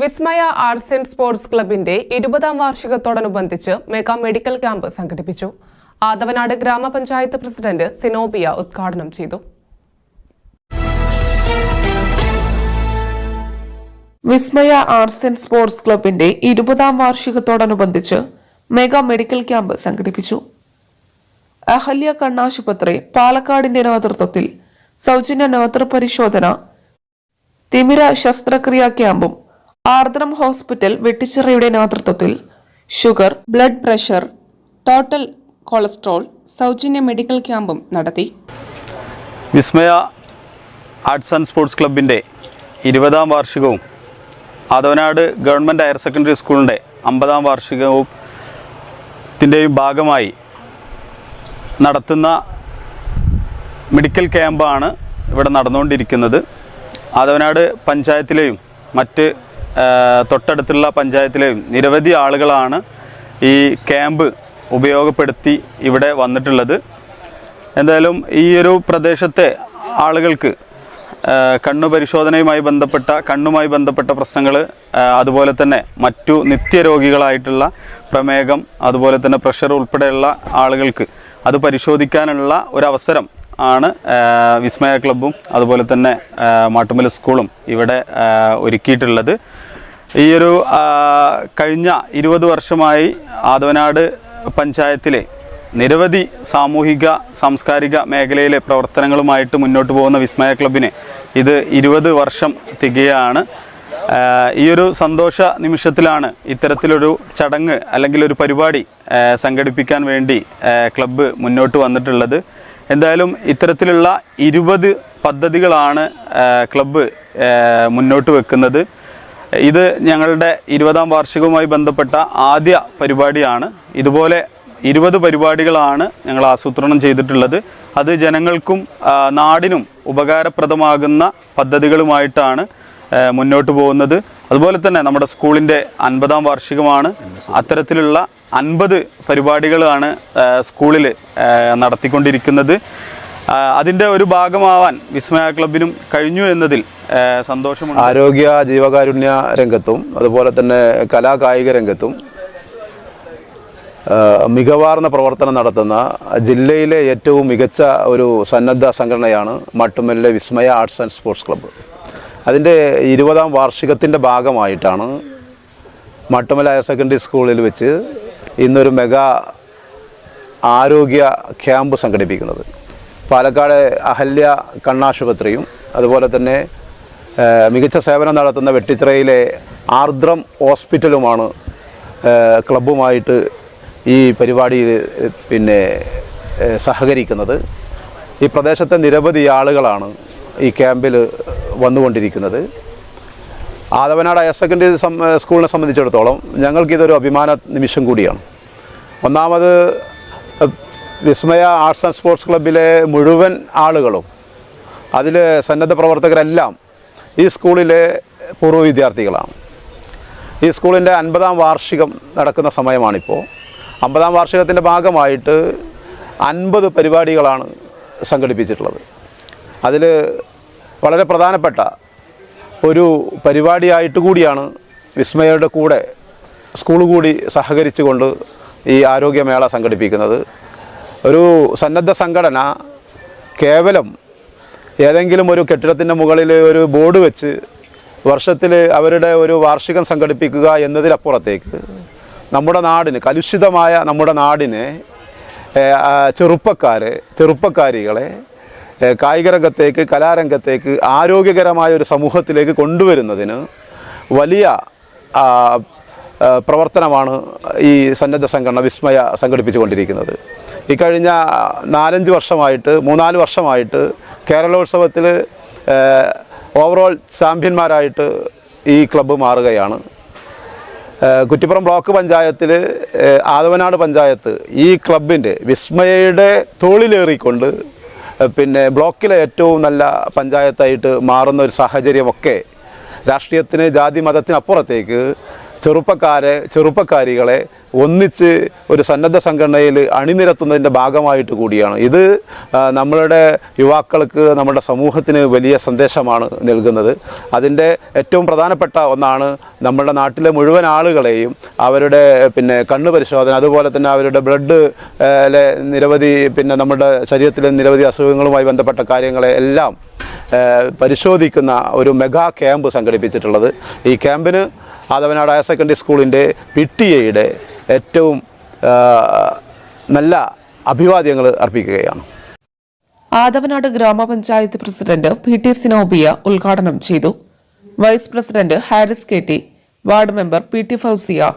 Vismaya arts and sports ക്ലബിന്റെ ഇരുപതാം വാർഷികത്തോടനുബന്ധിച്ച് മെഗാ മെഡിക്കൽ ക്യാമ്പ് സംഘടിപ്പിച്ചു. ആദവനാട് ഗ്രാമപഞ്ചായത്ത് പ്രസിഡന്റ് സിനോബിയ ഉദ്ഘാടനം ചെയ്തു. വിസ്മയ ആർട്സ് ആൻഡ് സ്പോർട്സ് ക്ലബിന്റെ ഇരുപതാം വാർഷികത്തോടനുബന്ധിച്ച് മെഗാ മെഡിക്കൽ ക്യാമ്പ് സംഘടിപ്പിച്ചു. അഹല്യ കണ്ണാശുപത്രി പാലക്കാടിന്റെ നേതൃത്വത്തിൽ സൗജന്യ നേത്ര പരിശോധന തിമിര ശസ്ത്രക്രിയാ ക്യാമ്പും ആർദ്രം ഹോസ്പിറ്റൽ വെട്ടിച്ചിറയുടെ നേതൃത്വത്തിൽ sugar blood pressure total cholesterol സൗജന്യ മെഡിക്കൽ ക്യാമ്പും നടത്തി. വിസ്മയ ആർട്സ് ആൻഡ് സ്പോർട്സ് ക്ലബിന്റെ ഇരുപതാം വാർഷികവും ആദവനാട് ഗവൺമെന്റ് ഹയർ സെക്കൻഡറി സ്കൂളിന്റെ അമ്പതാം വാർഷികവും ത്തിന്റെയും ഭാഗമായി നടത്തുന്ന മെഡിക്കൽ ക്യാമ്പാണ് ഇവിടെ നടന്നുകൊണ്ടിരിക്കുന്നത്. ആദവനാട് പഞ്ചായത്തിലെയും മറ്റ് തൊട്ടടുത്തുള്ള പഞ്ചായത്തിലെയും നിരവധി ആളുകളാണ് ഈ ക്യാമ്പ് ഉപയോഗപ്പെടുത്തി ഇവിടെ വന്നിട്ടുള്ളത്. എന്തായാലും ഈ ഒരു പ്രദേശത്തെ ആളുകൾക്ക് കണ്ണു പരിശോധനയുമായി ബന്ധപ്പെട്ട കണ്ണുമായി ബന്ധപ്പെട്ട പ്രശ്നങ്ങൾ അതുപോലെ തന്നെ മറ്റു നിത്യരോഗികളായിട്ടുള്ള പ്രമേഹം അതുപോലെ തന്നെ പ്രഷർ ഉൾപ്പെടെയുള്ള ആളുകൾക്ക് അത് പരിശോധിക്കാനുള്ള ഒരവസരം ആണ് വിസ്മയ ക്ലബ്ബും അതുപോലെ തന്നെ മാട്ടുമല സ്കൂളും ഇവിടെ ഒരുക്കിയിട്ടുള്ളത്. ഈ ഒരു കഴിഞ്ഞ ഇരുപത് വർഷമായി ആദവനാട് പഞ്ചായത്തിലെ നിരവധി സാമൂഹിക സാംസ്കാരിക മേഖലയിലെ പ്രവർത്തനങ്ങളുമായിട്ട് മുന്നോട്ട് പോകുന്ന വിസ്മയ ക്ലബിന് ഇത് ഇരുപത് വർഷം തികയാണ്. ഈ ഒരു സന്തോഷ നിമിഷത്തിലാണ് ഇത്തരത്തിലൊരു ചടങ്ങ് അല്ലെങ്കിൽ ഒരു പരിപാടി സംഘടിപ്പിക്കാൻ വേണ്ടി ക്ലബ്ബ് മുന്നോട്ട് വന്നിട്ടുള്ളത്. എന്തായാലും ഇത്തരത്തിലുള്ള ഇരുപത് പദ്ധതികളാണ് ക്ലബ്ബ് മുന്നോട്ട് വെക്കുന്നത്. ഇത് ഞങ്ങളുടെ ഇരുപതാം വാർഷികവുമായി ബന്ധപ്പെട്ട ആദ്യ പരിപാടിയാണ്. ഇതുപോലെ ഇരുപത് പരിപാടികളാണ് ഞങ്ങൾ ആസൂത്രണം ചെയ്തിട്ടുള്ളത്. അത് ജനങ്ങൾക്കും നാടിനും ഉപകാരപ്രദമാകുന്ന പദ്ധതികളുമായിട്ടാണ് മുന്നോട്ട് പോകുന്നത്. അതുപോലെ തന്നെ നമ്മുടെ സ്കൂളിന്റെ അൻപതാം വാർഷികമാണ്. അത്തരത്തിലുള്ള അൻപത് പരിപാടികളാണ് സ്കൂളിൽ നടത്തിക്കൊണ്ടിരിക്കുന്നത്. അതിന്റെ ഒരു ഭാഗമാവാൻ വിസ്മയ ക്ലബിനും കഴിഞ്ഞു എന്നതിൽ സന്തോഷമുണ്ട്. ആരോഗ്യ ജീവകാരുണ്യ രംഗത്തും അതുപോലെ തന്നെ കലാകായിക രംഗത്തും മികവാർന്ന പ്രവർത്തനം നടത്തുന്ന ജില്ലയിലെ ഏറ്റവും മികച്ച ഒരു സന്നദ്ധ സംഘടനയാണ് മട്ടുമല്ലെ Vismaya arts and sports club അതിന്റെ ഇരുപതാം വാർഷികത്തിന്റെ ഭാഗമായിട്ടാണ് മട്ടുമല ഹയർ സെക്കൻഡറി സ്കൂളിൽ വെച്ച് ഇന്നൊരു മെഗാ ആരോഗ്യ ക്യാമ്പ് സംഘടിപ്പിക്കുന്നത്. പാലക്കാട് അഹല്യ കണ്ണാശുപത്രിയും അതുപോലെ തന്നെ മികച്ച സേവനം നടത്തുന്ന വെട്ടിച്ചിറയിലെ ആർദ്രം ഹോസ്പിറ്റലുമാണ് ക്ലബ്ബുമായിട്ട് ഈ പരിപാടിയിൽ പിന്നെ സഹകരിക്കുന്നത്. ഈ പ്രദേശത്തെ നിരവധി ആളുകളാണ് ഈ ക്യാമ്പിൽ വന്നുകൊണ്ടിരിക്കുന്നത്. ആദവനാട് ഹയർ സെക്കൻഡറി സ്കൂളിനെ സംബന്ധിച്ചിടത്തോളം ഞങ്ങൾക്കിതൊരു അഭിമാന നിമിഷം കൂടിയാണ്. ഒന്നാമത് വിസ്മയ ആർട്സ് ആൻഡ് സ്പോർട്സ് ക്ലബിലെ മുഴുവൻ ആളുകളും അതിൽ സന്നദ്ധ പ്രവർത്തകരെല്ലാം ഈ സ്കൂളിലെ പൂർവ വിദ്യാർത്ഥികളാണ്. ഈ സ്കൂളിന്റെ അൻപതാം വാർഷികം നടക്കുന്ന സമയമാണിപ്പോൾ. അമ്പതാം വാർഷികത്തിന്റെ ഭാഗമായിട്ട് അൻപത് പരിപാടികളാണ് സംഘടിപ്പിച്ചിട്ടുള്ളത്. അതിൽ വളരെ പ്രധാനപ്പെട്ട ഒരു പരിപാടിയായിട്ട് കൂടിയാണ് വിസ്മയയുടെ കൂടെ സ്കൂൾ കൂടി സഹകരിച്ചുകൊണ്ട് ഈ ആരോഗ്യമേള സംഘടിപ്പിക്കുന്നത്. ഒരു സന്നദ്ധ സംഘടന കേവലം ഏതെങ്കിലും ഒരു കെട്ടിടത്തിന്റെ മുകളിൽ ഒരു ബോർഡ് വെച്ച് വർഷത്തിൽ അവരുടെ ഒരു വാർഷികം സംഘടിപ്പിക്കുക എന്നതിലപ്പുറത്തേക്ക് നമ്മുടെ നാടിന് കലുഷിതമായ നമ്മുടെ നാടിനെ ചെറുപ്പക്കാർ ചെറുപ്പക്കാരെ ചെറുപ്പക്കാരികളെ കായികരംഗത്തേക്ക് കായിക കലാരംഗത്തേക്ക് ആരോഗ്യകരമായ ഒരു സമൂഹത്തിലേക്ക് കൊണ്ടുവരുന്നതിന് വലിയ പ്രവർത്തനമാണ് ഈ സന്നദ്ധ സംഘടന വിസ്മയ സംഘടിപ്പിച്ചുകൊണ്ടിരിക്കുന്നത്. ഈ കഴിഞ്ഞ നാലഞ്ച് വർഷമായിട്ട് മൂന്നാൽ വർഷമായിട്ട് കേരളോത്സവത്തിൽ ഓവറോൾ ചാമ്പ്യന്മാരായിട്ട് ഈ ക്ലബ്ബ് മാറുകയാണ്. കുറ്റിപ്പുറം ബ്ലോക്ക് പഞ്ചായത്തിൽ ആദവനാട് പഞ്ചായത്ത് ഈ ക്ലബിന്റെ വിസ്മയയുടെ തോളിലേറിക്കൊണ്ട് പിന്നെ ബ്ലോക്കിലെ ഏറ്റവും നല്ല പഞ്ചായത്തായിട്ട് മാറുന്ന ഒരു സാഹചര്യമൊക്കെ രാഷ്ട്രീയത്തിന് ജാതി മതത്തിനപ്പുറത്തേക്ക് ചെറുപ്പക്കാരെ ചെറുപ്പക്കാരികളെ ഒന്നിച്ച് ഒരു സന്നദ്ധ സംഘടനയിൽ അണിനിരത്തുന്നതിന്റെ ഭാഗമായിട്ട് കൂടിയാണ്. ഇത് നമ്മളുടെ യുവാക്കൾക്ക് നമ്മുടെ സമൂഹത്തിന് വലിയ സന്ദേശമാണ് നൽകുന്നത്. അതിന്റെ ഏറ്റവും പ്രധാനപ്പെട്ട ഒന്നാണ് നമ്മുടെ നാട്ടിലെ മുഴുവൻ ആളുകളെയും അവരുടെ പിന്നെ കണ്ണ് പരിശോധന അതുപോലെ തന്നെ അവരുടെ ബ്ലഡ് നിരവധി പിന്നെ നമ്മുടെ ശരീരത്തിലെ നിരവധി അസുഖങ്ങളുമായി ബന്ധപ്പെട്ട കാര്യങ്ങളെ എല്ലാം പരിശോധിക്കുന്ന ഒരു മെഗാ ക്യാമ്പ് സംഘടിപ്പിച്ചിട്ടുള്ളത്. ഈ ക്യാമ്പിന് ആദവനാട് ഹയർ സെക്കൻഡറി സ്കൂളിന്റെ പി ടി എയുടെ ഏറ്റവും നല്ല അഭിവാദ്യങ്ങൾ അർപ്പിക്കുകയാണ്. ആദവനാട് ഗ്രാമപഞ്ചായത്ത് പ്രസിഡന്റ് പി ടി സിനോബിയ ഉദ്ഘാടനം ചെയ്തു. Vice president Haris K T ward member P T Fousiya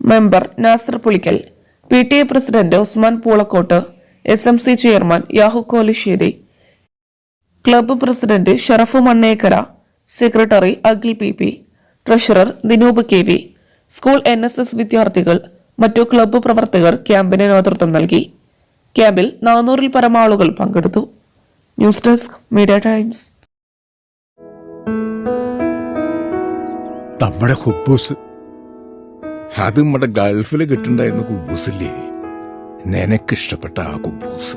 member Nasar Pulikkal P T A president Usman Poolakkot S M C chairman Yahu Kolissery club president Sharafu Mannekkara secretary Akhil P P treasurer Dinoop K V. School N S S വിദ്യാർത്ഥികൾ മറ്റു club പ്രവർത്തകർ ക്യാമ്പിന് നേതൃത്വം നൽകി. ക്യാമ്പിൽ നാനൂറിൽ പരം ആളുകൾ പങ്കെടുത്തു. News desk media times. നമ്മുടെ ഹുബൂസ്. അത് നമ്മുടെ ഗൾഫിൽ കിട്ടുണ്ടായിരുന്ന കുബൂസില്ലേ നിനക്കിഷ്ടപ്പെട്ട ആ കുബൂസ്